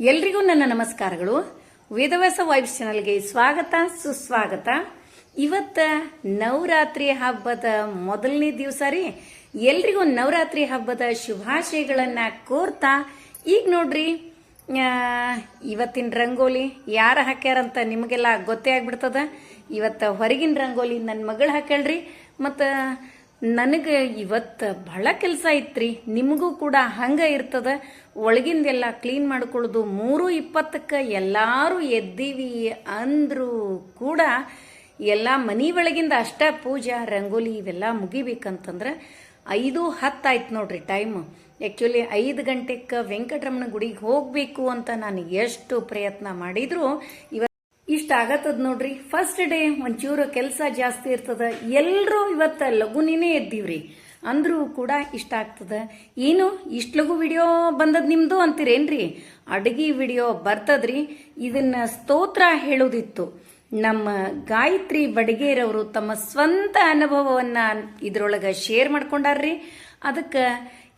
ಎಲ್ರಿಗೂ ನನ್ನ ನಮಸ್ಕಾರಗಳು. ವೇದವ್ಯಾಸ ವೈಬ್ಸ್ ಚಾನಲ್ಗೆ ಸ್ವಾಗತ, ಸುಸ್ವಾಗತ. ಇವತ್ತ ನವರಾತ್ರಿ ಹಬ್ಬದ ಮೊದಲನೇ ದಿವಸ ರೀ. ಎಲ್ರಿಗೂ ನವರಾತ್ರಿ ಹಬ್ಬದ ಶುಭಾಶಯಗಳನ್ನ ಕೋರ್ತಾ, ಈಗ ನೋಡ್ರಿ ಇವತ್ತಿನ ರಂಗೋಲಿ ಯಾರು ಹಾಕ್ಯಾರಂತ ನಿಮಗೆಲ್ಲ ಗೊತ್ತೇ ಆಗ್ಬಿಡ್ತದ. ಇವತ್ತ ಹೊರಗಿನ ರಂಗೋಲಿ ನನ್ನ ಮಗಳು ಹಾಕ್ಯಾಳ್ರಿ. ಮತ್ತು ನನಗೆ ಇವತ್ತು ಬಹಳ ಕೆಲಸ ಐತ್ರಿ. ನಿಮಗೂ ಕೂಡ ಹಂಗೆ ಇರ್ತದ. ಒಳಗಿಂದೆಲ್ಲ ಕ್ಲೀನ್ ಮಾಡ್ಕೊಳ್ಳೋದು ಮೂರು ಇಪ್ಪತ್ತಕ್ಕೆ ಎಲ್ಲರೂ ಎದ್ದೀವಿ ಅಂದರೂ ಕೂಡ ಎಲ್ಲ ಮನಿ ಒಳಗಿಂದ ಅಷ್ಟ ಪೂಜಾ, ರಂಗೋಲಿ ಇವೆಲ್ಲ ಮುಗಿಬೇಕಂತಂದ್ರೆ ಐದು ಹತ್ತಾಯ್ತು ನೋಡ್ರಿ ಟೈಮ್ ಆ್ಯಕ್ಚುಲಿ ಐದು ಗಂಟೆಗೆ ವೆಂಕಟರಮಣ ಗುಡಿಗೆ ಹೋಗಬೇಕು ಅಂತ ನಾನು ಎಷ್ಟು ಪ್ರಯತ್ನ ಮಾಡಿದರೂ. ಇವ ಇಷ್ಟ ಆಗತ್ತದ ನೋಡ್ರಿ. ಫಸ್ಟ್ ಡೇ ಒಂಚೂರು ಕೆಲಸ ಜಾಸ್ತಿ ಇರ್ತದ. ಎಲ್ಲರೂ ಇವತ್ತ ಲಘುನಿನೇ ಎದ್ದೀವ್ರಿ. ಅಂದ್ರೂ ಕೂಡ ಇಷ್ಟ ಆಗ್ತದ. ಏನು, ಇಷ್ಟು ಲಘು ವಿಡಿಯೋ ಬಂದದ್ ನಿಮ್ದು ಅಂತೀರೇನ್ರಿ? ಅಡಗಿ ವಿಡಿಯೋ ಬರ್ತದ್ರಿ. ಇದನ್ನ ಸ್ತೋತ್ರ ಹೇಳೋದಿತ್ತು. ನಮ್ಮ ಗಾಯತ್ರಿ ಬಡಗೇರವರು ತಮ್ಮ ಸ್ವಂತ ಅನುಭವವನ್ನ ಇದ್ರೊಳಗ ಶೇರ್ ಮಾಡ್ಕೊಂಡಾರ್ರಿ. ಅದಕ್ಕೆ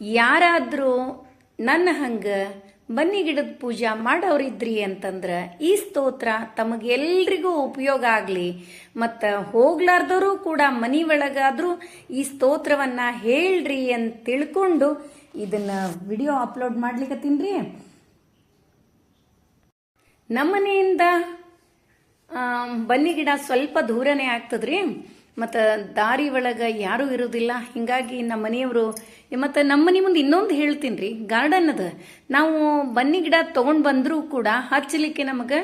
ಯಾರಾದರೂ ನನ್ನ ಹಂಗ ಬನ್ನಿ ಗಿಡದ ಪೂಜಾ ಮಾಡೋರಿದ್ರಿ ಅಂತಂದ್ರ ಈ ಸ್ತೋತ್ರ ತಮಗೆಲ್ರಿಗೂ ಉಪಯೋಗ ಆಗಲಿ, ಮತ್ತು ಹೋಗ್ಲಾರ್ದವರು ಕೂಡ ಮನಿ ಒಳಗಾದ್ರೂ ಈ ಸ್ತೋತ್ರವನ್ನ ಹೇಳ್ರಿ ಅಂತ ತಿಳ್ಕೊಂಡು ಇದನ್ನ ವಿಡಿಯೋ ಅಪ್ಲೋಡ್ ಮಾಡ್ಲಿಕ್ಕತ್ತೀನ್ರಿ ನಮ್ಮನೆಯಿಂದ ಬನ್ನಿ ಗಿಡ ಸ್ವಲ್ಪ ದೂರನೇ ಆಗ್ತದ್ರಿ. ಮತ್ತು ದಾರಿ ಒಳಗೆ ಯಾರೂ ಇರೋದಿಲ್ಲ ಹಿಂಗಾಗಿ ನಮ್ಮ ಮನೆಯವರು, ಮತ್ತು ನಮ್ಮ ಮನೆ ಮುಂದೆ ಇನ್ನೊಂದು ಹೇಳ್ತೀನಿ ರೀ ಗಾರ್ಡನ್ ಅದ ನಾವು ಬನ್ನಿ ಗಿಡ ತೊಗೊಂಡು ಬಂದರೂ ಕೂಡ ಹಚ್ಚಲಿಕ್ಕೆ ನಮಗೆ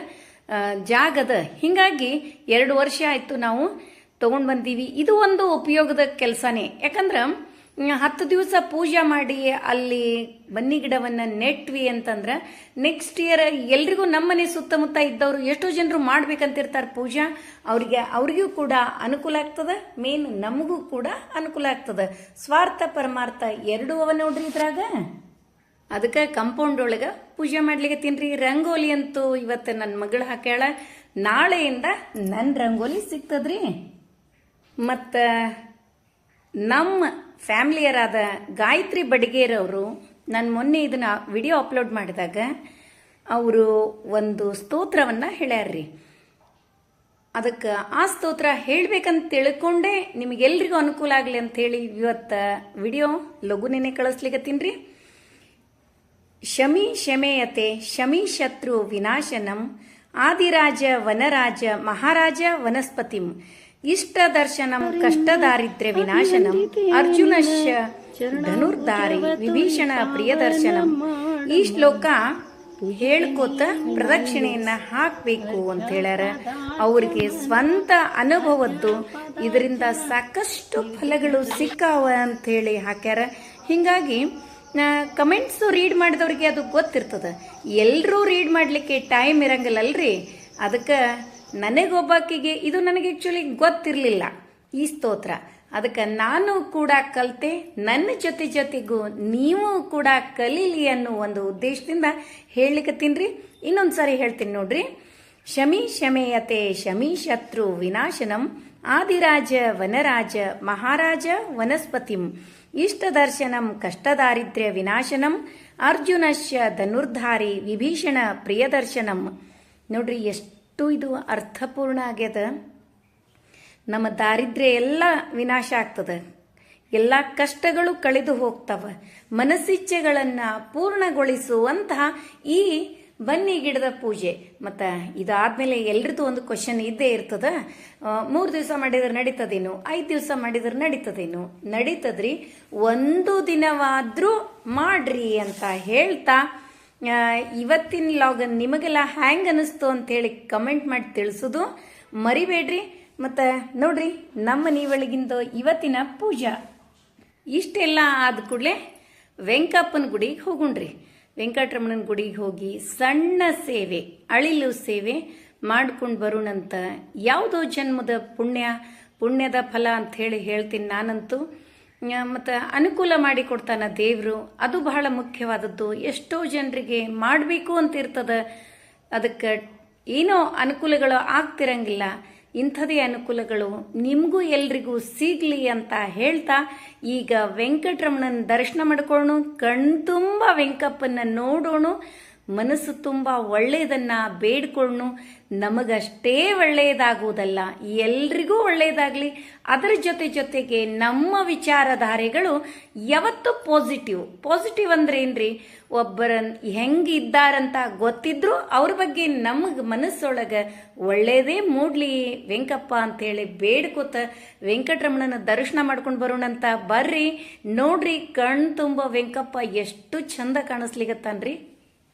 ಜಾಗ ಅದ. ಹಿಂಗಾಗಿ ಎರಡು ವರ್ಷ ಆಯಿತು ನಾವು ತೊಗೊಂಡು ಬಂದೀವಿ. ಇದು ಒಂದು ಉಪಯೋಗದ ಕೆಲಸನೇ. ಯಾಕಂದ್ರೆ ಹತ್ತು ದಿವಸ ಪೂಜೆ ಮಾಡಿ ಅಲ್ಲಿ ಬನ್ನಿ ಗಿಡವನ್ನು ನೆಟ್ವಿ ಅಂತಂದ್ರೆ ನೆಕ್ಸ್ಟ್ ಇಯರ್ ಎಲ್ರಿಗೂ ನಮ್ಮನೆ ಸುತ್ತಮುತ್ತ ಇದ್ದವರು ಎಷ್ಟೋ ಜನರು ಮಾಡ್ಬೇಕಂತಿರ್ತಾರೆ ಪೂಜಾ. ಅವ್ರಿಗೆ, ಅವ್ರಿಗೂ ಕೂಡ ಅನುಕೂಲ ಆಗ್ತದೆ. ಮೇನ್ ನಮಗೂ ಕೂಡ ಅನುಕೂಲ ಆಗ್ತದ. ಸ್ವಾರ್ಥ ಪರಮಾರ್ಥ ಎರಡೂ ಅವ ನೋಡ್ರಿ ಇದ್ರಾಗ. ಅದಕ್ಕೆ ಕಂಪೌಂಡ್ ಒಳಗೆ ಪೂಜೆ ಮಾಡ್ಲಿಕ್ಕೆ ತಿನ್ರಿ ರಂಗೋಲಿ ಅಂತೂ ಇವತ್ತು ನನ್ನ ಮಗಳು ಹಾಕ್ಯಾಳ. ನಾಳೆಯಿಂದ ನನ್ನ ರಂಗೋಲಿ ಸಿಗ್ತದ್ರಿ. ಮತ್ತು ನಮ್ಮ ಫ್ಯಾಮಿಲಿಯರಾದ ಗಾಯತ್ರಿ ಬಡಿಗೇರವರು ನಾನು ಮೊನ್ನೆ ಇದನ್ನ ವಿಡಿಯೋ ಅಪ್ಲೋಡ್ ಮಾಡಿದಾಗ ಅವರು ಒಂದು ಸ್ತೋತ್ರವನ್ನು ಹೇಳ್ಯಾರ್ರಿ. ಅದಕ್ಕೆ ಆ ಸ್ತೋತ್ರ ಹೇಳ್ಬೇಕಂತ ತಿಳ್ಕೊಂಡೇ ನಿಮಗೆಲ್ರಿಗೂ ಅನುಕೂಲ ಆಗಲಿ ಅಂತೇಳಿ ಇವತ್ತು ವಿಡಿಯೋ ಲಘುನೇನೆ ಕಳಿಸ್ಲಿಕತ್ತೀನ್ರಿ ಶಮಿ ಶಮೇಯತೆ, ಶಮಿ ಶತ್ರು ವಿನಾಶನಂ, ಆದಿರಾಜ ವನರಾಜ ಮಹಾರಾಜ ವನಸ್ಪತಿಂ ಇಷ್ಟ ದರ್ಶನಂ ಕಷ್ಟ ದಾರಿದ್ರ್ಯ ವಿನಾಶನಂ. ಅರ್ಜುನಶ್ಚ ಧನುರ್ಧಾರಿ ವಿಭೀಷಣ ಪ್ರಿಯ ದರ್ಶನಂ ಈ ಶ್ಲೋಕ ಹೇಳ್ಕೋತ ಪ್ರದಕ್ಷಿಣೆಯನ್ನ ಹಾಕ್ಬೇಕು ಅಂತ ಹೇಳ್ಯಾರ. ಅವ್ರಿಗೆ ಸ್ವಂತ ಅನುಭವದ್ದು, ಇದರಿಂದ ಸಾಕಷ್ಟು ಫಲಗಳು ಸಿಕ್ಕಾವ ಅಂತ ಹೇಳಿ ಹಾಕ್ಯಾರ. ಹಿಂಗಾಗಿ ಕಮೆಂಟ್ಸು ರೀಡ್ ಮಾಡಿದವ್ರಿಗೆ ಅದು ಗೊತ್ತಿರ್ತದ. ಎಲ್ಲರೂ ರೀಡ್ ಮಾಡಲಿಕ್ಕೆ ಟೈಮ್ ಇರಂಗಿಲ್ಲಲ್ರಿ. ಅದಕ್ಕೆ ನನಗೊಬ್ಬಾಕಿಗೆ ಇದು ನನಗೆ ಆ್ಯಕ್ಚುಲಿ ಗೊತ್ತಿರಲಿಲ್ಲ. ಈ ಸ್ತೋತ್ರ. ಅದಕ್ಕೆ ನಾನು ಕೂಡ ಕಲಿತೆ, ನನ್ನ ಜೊತೆ ಜೊತೆಗೂ ನೀವು ಕೂಡ ಕಲೀಲಿ ಅನ್ನೋ ಒಂದು ಉದ್ದೇಶದಿಂದ ಹೇಳಲಿಕ್ಕತ್ತೀನಿ ಇನ್ನೊಂದು ಸಾರಿ ಹೇಳ್ತೀನಿ ನೋಡ್ರಿ. ಶಮಿ ಶಮೇಯತೆ ಶಮಿ ಶತ್ರು ವಿನಾಶನಂ ಆದಿರಾಜ ವನರಾಜ ಮಹಾರಾಜ ವನಸ್ಪತಿಂ ಇಷ್ಟ ದರ್ಶನಂ ಕಷ್ಟದಾರಿದ್ರ್ಯ ವಿನಾಶನಂ ಅರ್ಜುನಶ್ಯ ಧನುರ್ಧಾರಿ ವಿಭೀಷಣ ಪ್ರಿಯದರ್ಶನಂ. ನೋಡ್ರಿ, ಎಷ್ಟು ಇದು ಅರ್ಥಪೂರ್ಣ ಆಗ್ಯದ. ನಮ್ಮ ದಾರಿದ್ರ್ಯ ಎಲ್ಲ ವಿನಾಶ ಆಗ್ತದೆ. ಎಲ್ಲ ಕಷ್ಟಗಳು ಕಳೆದು ಹೋಗ್ತವ. ಮನಸ್ಸಿಚ್ಛೆಗಳನ್ನ ಪೂರ್ಣಗೊಳಿಸುವಂತಹ ಈ ಬನ್ನಿ ಗಿಡದ ಪೂಜೆ. ಮತ್ತು ಇದಾದ್ಮೇಲೆ ಎಲ್ರದ್ದು ಒಂದು ಕ್ವಶನ್ ಇದ್ದೇ ಇರ್ತದ. ಮೂರು ದಿವಸ ಮಾಡಿದ್ರೆ ನಡೀತದೇನು? ಐದು ದಿವಸ ಮಾಡಿದ್ರೆ ನಡೀತದೇನು? ನಡೀತದ್ರಿ, ಒಂದು ದಿನವಾದರೂ ಮಾಡ್ರಿ ಅಂತ ಹೇಳ್ತಾ ಇವತ್ತಿನ ಲಾಗನ್ ನಿಮಗೆಲ್ಲ ಹ್ಯಾಂಗ್ ಅನಿಸ್ತು ಅಂತೇಳಿ ಕಮೆಂಟ್ ಮಾಡಿ ತಿಳಿಸೋದು ಮರಿಬೇಡ್ರಿ. ಮತ್ತು ನೋಡ್ರಿ, ನಮ್ಮ ನೀವಳಿಗಿಂದ ಇವತ್ತಿನ ಪೂಜಾ. ಇಷ್ಟೆಲ್ಲ ಆದ ಕೂಡಲೇ ವೆಂಕಪ್ಪನ ಗುಡಿಗೆ ಹೋಗುಣ್ರಿ. ವೆಂಕಟರಮಣನ ಗುಡಿಗೆ ಹೋಗಿ ಸಣ್ಣ ಸೇವೆ, ಅಳಿಲು ಸೇವೆ ಮಾಡ್ಕೊಂಡು ಬರೋಣಂತ ಯಾವುದೋ ಜನ್ಮದ ಪುಣ್ಯ, ಪುಣ್ಯದ ಫಲ ಅಂತ ಹೇಳಿ ಹೇಳ್ತೀನಿ ನಾನಂತೂ. ಮತ್ತು ಅನುಕೂಲ ಮಾಡಿಕೊಡ್ತಾನ ದೇವರು. ಅದು ಬಹಳ ಮುಖ್ಯವಾದದ್ದು. ಎಷ್ಟೋ ಜನರಿಗೆ ಮಾಡಬೇಕು ಅಂತ ಇರ್ತದೆ. ಅದಕ್ಕೆ ಏನೋ ಅನುಕೂಲಗಳು ಆಗ್ತಿರಂಗಿಲ್ಲ. ಇಂಥದೇ ಅನುಕೂಲಗಳು ನಿಮಗೂ ಎಲ್ರಿಗೂ ಸಿಗಲಿ ಅಂತ ಹೇಳ್ತಾ ಈಗ ವೆಂಕಟರಮಣನ ದರ್ಶನ ಮಾಡ್ಕೊಳ್ಳೋಣ. ಕಣ್ತುಂಬ ವೆಂಕಪ್ಪನ ನೋಡೋಣ. ಮನಸ್ಸು ತುಂಬ ಒಳ್ಳೆಯದನ್ನ ಬೇಡ್ಕೊಂಡು ನಮಗಷ್ಟೇ ಒಳ್ಳೆಯದಾಗುವುದಲ್ಲ. ಎಲ್ರಿಗೂ ಒಳ್ಳೆಯದಾಗಲಿ. ಅದರ ಜೊತೆ ಜೊತೆಗೆ ನಮ್ಮ ವಿಚಾರಧಾರೆಗಳು ಯಾವತ್ತು ಪಾಸಿಟಿವ್ ಪಾಸಿಟಿವ್ ಅಂದ್ರೆ ಏನ್ರಿ? ಒಬ್ಬರ ಹೆಂಗಿದ್ದಾರಂತ ಗೊತ್ತಿದ್ರು ಅವ್ರ ಬಗ್ಗೆ ನಮಗೆ ಮನಸ್ಸೊಳಗೆ ಒಳ್ಳೇದೇ ಮೂಡ್ಲಿ. ವೆಂಕಪ್ಪ ಅಂತೇಳಿ ಬೇಡ್ಕೋತ ವೆಂಕಟರಮಣನ ದರ್ಶನ ಮಾಡ್ಕೊಂಡು ಬರೋಣಂತ ಬರ್ರಿ. ನೋಡ್ರಿ ಕಣ್ ತುಂಬ ವೆಂಕಪ್ಪ ಎಷ್ಟು ಚಂದ ಕಾಣಿಸ್ಲಿಗತ್ತಾನ್ರಿ.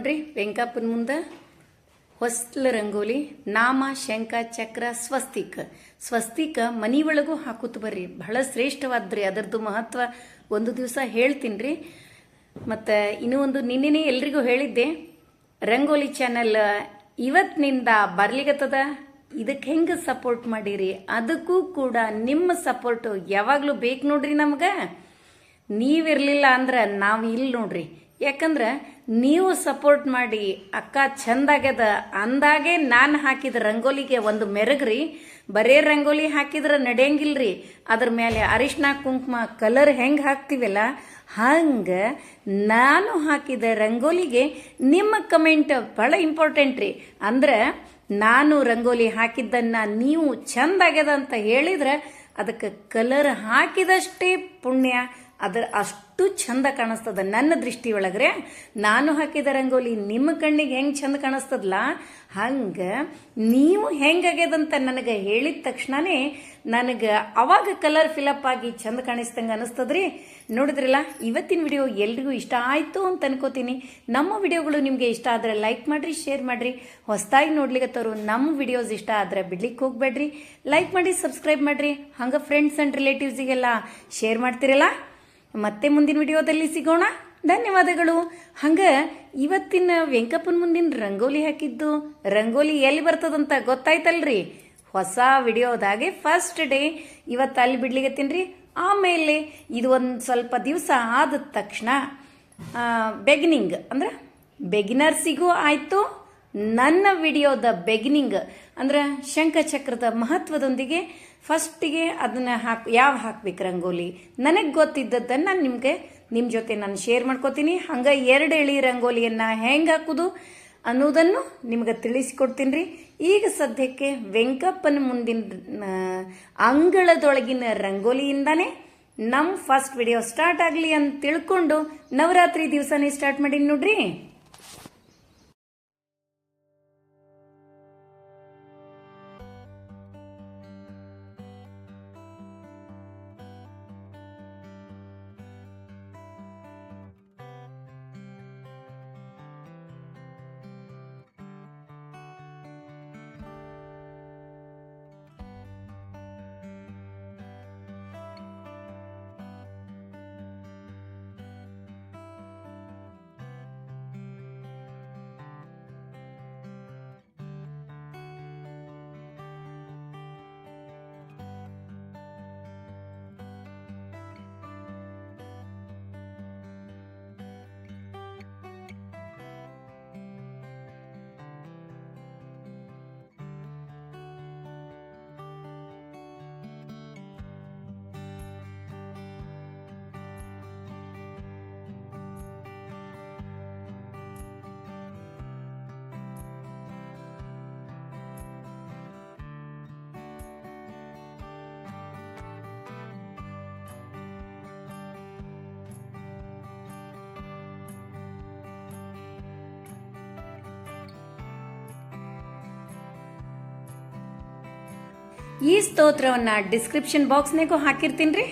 ನೋಡ್ರಿ, ವೆಂಕಪ್ಪನ ಮುಂದೆ ಹೊಸ್ಲ ರಂಗೋಲಿ, ನಾಮ ಶಂಕ ಚಕ್ರ, ಸ್ವಸ್ತಿಕ. ಸ್ವಸ್ತಿಕ ಮನಿ ಒಳಗೂ ಹಾಕುತ್ತ ಬರ್ರಿ. ಬಹಳ ಶ್ರೇಷ್ಠವಾದ್ರಿ, ಅದರದ್ದು ಮಹತ್ವ ಒಂದು ದಿವಸ ಹೇಳ್ತೀನಿ ರೀ ಮತ್ತು ಇನ್ನೂ ಒಂದು ನಿನ್ನೆನೇ ಎಲ್ರಿಗೂ ಹೇಳಿದ್ದೆ, ರಂಗೋಲಿ ಚಾನಲ್ ಇವತ್ತಿನಿಂದ ಬರ್ಲಿಗತ್ತದ ಇದಕ್ಕೆ ಹೆಂಗೆ ಸಪೋರ್ಟ್ ಮಾಡಿರಿ? ಅದಕ್ಕೂ ಕೂಡ ನಿಮ್ಮ ಸಪೋರ್ಟು ಯಾವಾಗಲೂ ಬೇಕು ನೋಡ್ರಿ ನಮ್ಗೆ. ನೀವಿರಲಿಲ್ಲ ಅಂದ್ರೆ ನಾವು ಇಲ್ಲಿ ನೋಡ್ರಿ. ಯಾಕಂದ್ರೆ ನೀವು ಸಪೋರ್ಟ್ ಮಾಡಿ ಅಕ್ಕ ಚಂದಾಗ್ಯದ ಅಂದಾಗೆ ನಾನು ಹಾಕಿದ ರಂಗೋಲಿಗೆ ಒಂದು ಮೆರಗ್ರಿ, ಬರೇ ರಂಗೋಲಿ ಹಾಕಿದ್ರೆ ನಡೆಯಂಗಿಲ್ರಿ. ಅದ್ರ ಮೇಲೆ ಅರಿಶಿನ ಕುಂಕುಮ ಕಲರ್ ಹೆಂಗೆ ಹಾಕ್ತಿವಲ್ಲ, ಹಂಗೆ ನಾನು ಹಾಕಿದ ರಂಗೋಲಿಗೆ ನಿಮ್ಮ ಕಮೆಂಟ್ ಭಾಳ ಇಂಪಾರ್ಟೆಂಟ್ ರೀ. ಅಂದ್ರೆ ನಾನು ರಂಗೋಲಿ ಹಾಕಿದ್ದನ್ನ ನೀವು ಚಂದಾಗ್ಯದ ಅಂತ ಹೇಳಿದ್ರೆ ಅದಕ್ಕೆ ಕಲರ್ ಹಾಕಿದಷ್ಟೇ ಪುಣ್ಯ. ಅದರ ಅಷ್ಟು ಚಂದ ಕಾಣಿಸ್ತದ ನನ್ನ ದೃಷ್ಟಿ ಒಳಗ್ರೆ. ನಾನು ಹಾಕಿದ ರಂಗೋಲಿ ನಿಮ್ಮ ಕಣ್ಣಿಗೆ ಹೆಂಗೆ ಚಂದ ಕಾಣಿಸ್ತದಲ್ಲ ಹಂಗೆ ನೀವು ಹೆಂಗಾಗ್ಯದಂತ ನನಗೆ ಹೇಳಿದ ತಕ್ಷಣನೇ ನನಗೆ ಅವಾಗ ಕಲರ್ ಫಿಲಪ್ ಆಗಿ ಚಂದ ಕಾಣಿಸ್ದಂಗೆ ಅನಿಸ್ತದ್ರಿ. ನೋಡಿದ್ರಲ್ಲ, ಇವತ್ತಿನ ವಿಡಿಯೋ ಎಲ್ರಿಗೂ ಇಷ್ಟ ಆಯಿತು ಅಂತ ಅನ್ಕೋತೀನಿ. ನಮ್ಮ ವಿಡಿಯೋಗಳು ನಿಮಗೆ ಇಷ್ಟ ಆದರೆ ಲೈಕ್ ಮಾಡಿರಿ, ಶೇರ್ ಮಾಡಿರಿ. ಹೊಸದಾಗಿ ನೋಡ್ಲಿಕ್ಕತ್ತವರು ನಮ್ಮ ವಿಡಿಯೋಸ್ ಇಷ್ಟ ಆದರೆ ಬಿಡ್ಲಿಕ್ಕೆ ಹೋಗ್ಬೇಡ್ರಿ. ಲೈಕ್ ಮಾಡಿ, ಸಬ್ಸ್ಕ್ರೈಬ್ ಮಾಡಿರಿ. ಹಂಗೆ ಫ್ರೆಂಡ್ಸ್ ಆ್ಯಂಡ್ ರಿಲೇಟಿವ್ಸಿಗೆಲ್ಲ ಶೇರ್ ಮಾಡ್ತಿರಲ್ಲ? ಮತ್ತೆ ಮುಂದಿನ ವಿಡಿಯೋದಲ್ಲಿ ಸಿಗೋಣ. ಧನ್ಯವಾದಗಳು. ಹಂಗ ಇವತ್ತಿನ ವೆಂಕಪ್ಪನ ಮುಂದಿನ ರಂಗೋಲಿ ಹಾಕಿದ್ದು, ರಂಗೋಲಿ ಎಲ್ಲಿ ಬರ್ತದಂತ ಗೊತ್ತಾಯ್ತಲ್ರಿ? ಹೊಸ ವಿಡಿಯೋದಾಗೆ ಫಸ್ಟ್ ಡೇ ಇವತ್ತು ಅಲ್ಲಿ ಬಿಡ್ಲಿಗತ್ತೀನಿ ಆಮೇಲೆ ಇದು ಒಂದು ಸ್ವಲ್ಪ ದಿವಸ ಆದ ತಕ್ಷಣ ಬೆಗಿನಿಂಗ್ ಅಂದ್ರೆ ಬೆಗಿನರ್ಸಿಗೂ ಆಯಿತು. ನನ್ನ ವಿಡಿಯೋದ ಬೆಗಿನಿಂಗ್ ಅಂದ್ರೆ ಶಂಖಚಕ್ರದ ಮಹತ್ವದೊಂದಿಗೆ ಫಸ್ಟಿಗೆ ಅದನ್ನ ಹಾಕ್, ಯಾವ ಹಾಕ್ಬೇಕು ರಂಗೋಲಿ? ನನಗೆ ಗೊತ್ತಿದ್ದದ್ದನ್ನು ನಾನು ನಿಮಗೆ ನಿಮ್ಮ ಜೊತೆ ನಾನು ಶೇರ್ ಮಾಡ್ಕೋತೀನಿ. ಹಂಗೆ ಎರಡು ಎಳಿ ರಂಗೋಲಿಯನ್ನು ಹೆಂಗೆ ಹಾಕುದು ಅನ್ನೋದನ್ನು ನಿಮ್ಗೆ ತಿಳಿಸಿಕೊಡ್ತೀನಿ ರೀ ಈಗ ಸದ್ಯಕ್ಕೆ ವೆಂಕಪ್ಪನ ಮುಂದಿನ ಅಂಗಳದೊಳಗಿನ ರಂಗೋಲಿಯಿಂದಾನೆ ನಮ್ಮ ಫಸ್ಟ್ ವಿಡಿಯೋ ಸ್ಟಾರ್ಟ್ ಆಗಲಿ ಅಂತ ತಿಳ್ಕೊಂಡು ನವರಾತ್ರಿ ದಿವಸನೇ ಸ್ಟಾರ್ಟ್ ಮಾಡೀನಿ ನೋಡ್ರಿ. ಈ ಸ್ತೋತ್ರವನ್ನ ಡಿಸ್ಕ್ರಿಪ್ಷನ್ ಬಾಕ್ಸ್ನಾಗೂ ಹಾಕಿರ್ತೀನಿ ರೀ.